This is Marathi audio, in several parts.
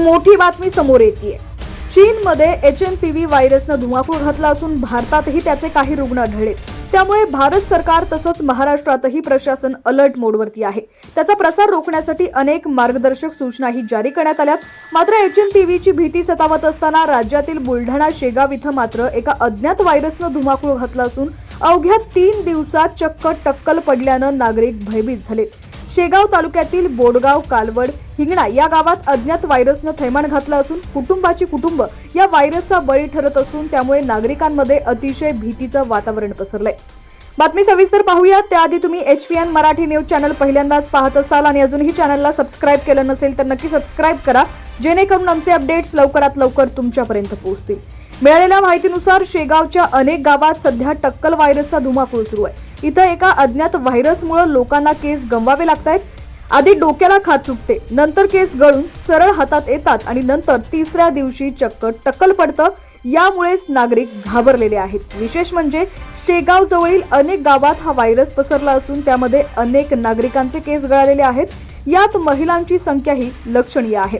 मोठी बातमी समोर येते चीनमध्ये एच एम पी व्ही व्हायरसनं धुमाकूळ घातला असून भारतातही त्याचे काही रुग्ण आढळले त्यामुळे भारत सरकार तसंच महाराष्ट्रातही प्रशासन अलर्ट मोडवरती आहे. त्याचा प्रसार रोखण्यासाठी अनेक मार्गदर्शक सूचनाही जारी करण्यात आल्यात. मात्र एच एम पी व्हीची भीती सतावत असताना राज्यातील बुलढाणा शेगाव इथं मात्र एका अज्ञात व्हायरसनं धुमाकूळ घातला असून अवघ्या तीन दिवसात चक्क टक्कल पडल्यानं नागरिक भयभीत झालेत. शेगाव तालुक्यातील बोडगाव कालवड हिंगणा या गावात अज्ञात व्हायरसनं थैमान घातलं असून कुटुंबाची कुटुंब या व्हायरसचा बळी ठरत असून त्यामुळे नागरिकांमध्ये अतिशय भीतीचं वातावरण पसरलंय. बातमी सविस्तर पाहूया त्याआधी तुम्ही H P N Marathi news channel पहिल्यांदाच पाहत असाल आणि अजूनही चॅनलला सबस्क्राईब केलं नसेल तर नक्की सबस्क्राईब करा जेणेकरून आमचे अपडेट्स लवकरात लवकर तुमच्यापर्यंत पोहोचतील. मिळालेल्या माहितीनुसार शेगावच्या अनेक गावात सध्या टक्कल व्हायरसचा धुमाकूळ सुरू आहे. इथं एका अज्ञात व्हायरसमुळे लोकांना केस गमवावे लागत आहेत आधी डोक्याला खात सुटते. नंतर केस गळून सरळ हातात येतात आणि नंतर तिसऱ्या दिवशी चक्क टक्कल पडतं. यामुळेच नागरिक घाबरलेले आहेत. विशेष म्हणजे शेगाव जवळील अनेक गावात हा व्हायरस पसरला असून त्यामध्ये अनेक नागरिकांचे केस गळालेले आहेत. यात महिलांची संख्याही लक्षणीय आहे.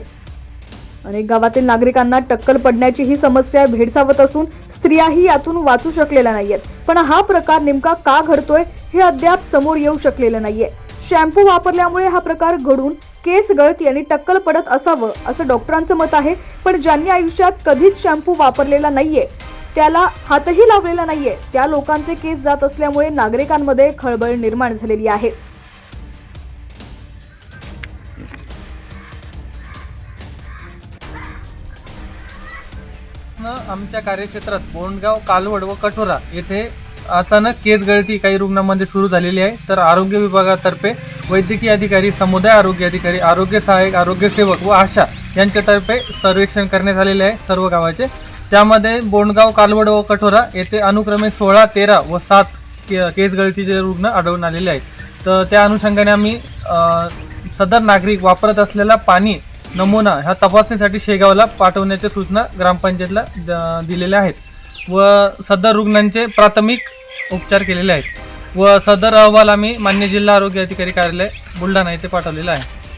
अनेक गावातील नागरिकांना टक्कल पडण्याची ही समस्या भेडसावत असून स्त्रियाही यातून वाचू शकलेल्या नाहीयेत. पण हा प्रकार नेमका का घडतोय हे अद्याप समोर येऊ शकलेलं नाहीये. शॅम्पू वापरल्यामुळे हा प्रकार घडून केस गळती आणि टक्कल पडत असावं असं डॉक्टरांचं मत आहे पण ज्यांनी आयुष्यात कधीच शॅम्पू वापरलेला नाहीये त्याला हातही लावलेला नाहीये. त्या लोकांचे केस जात असल्यामुळे नागरिकांमध्ये खळबळ निर्माण झालेली आहे. प्रयत्न आमच्या कार्यक्षेत्रात बोंडगाव कालवड व कठोरा येथे अचानक केस गळती काही रुग्णांमध्ये सुरू झालेली आहे. तर आरोग्य विभागातर्फे वैद्यकीय अधिकारी समुदाय आरोग्य अधिकारी आरोग्य सहाय्यक आरोग्य सेवक व आशा यांच्यातर्फे सर्वेक्षण करण्यात आलेले आहे सर्व गावाचे. त्यामध्ये बोंडगाव कालवड व कठोरा येथे अनुक्रमे सोळा तेरा व सात के केस गळतीचे रुग्ण आढळून आलेले आहेत. तर त्या अनुषंगाने आम्ही सदर नागरिक वापरत असलेला पाणी नमुना ह्या तपासणीसाठी शेगावला पाठवण्याच्या सूचना ग्रामपंचायतला द- दिलेल्या आहेत व सदर रुग्णांचे प्राथमिक उपचार केलेले आहेत. व सदर अहवाल आम्ही मान्य जिल्हा आरोग्य अधिकारी कार्यालय बुलढाणा येथे पाठवलेला आहे.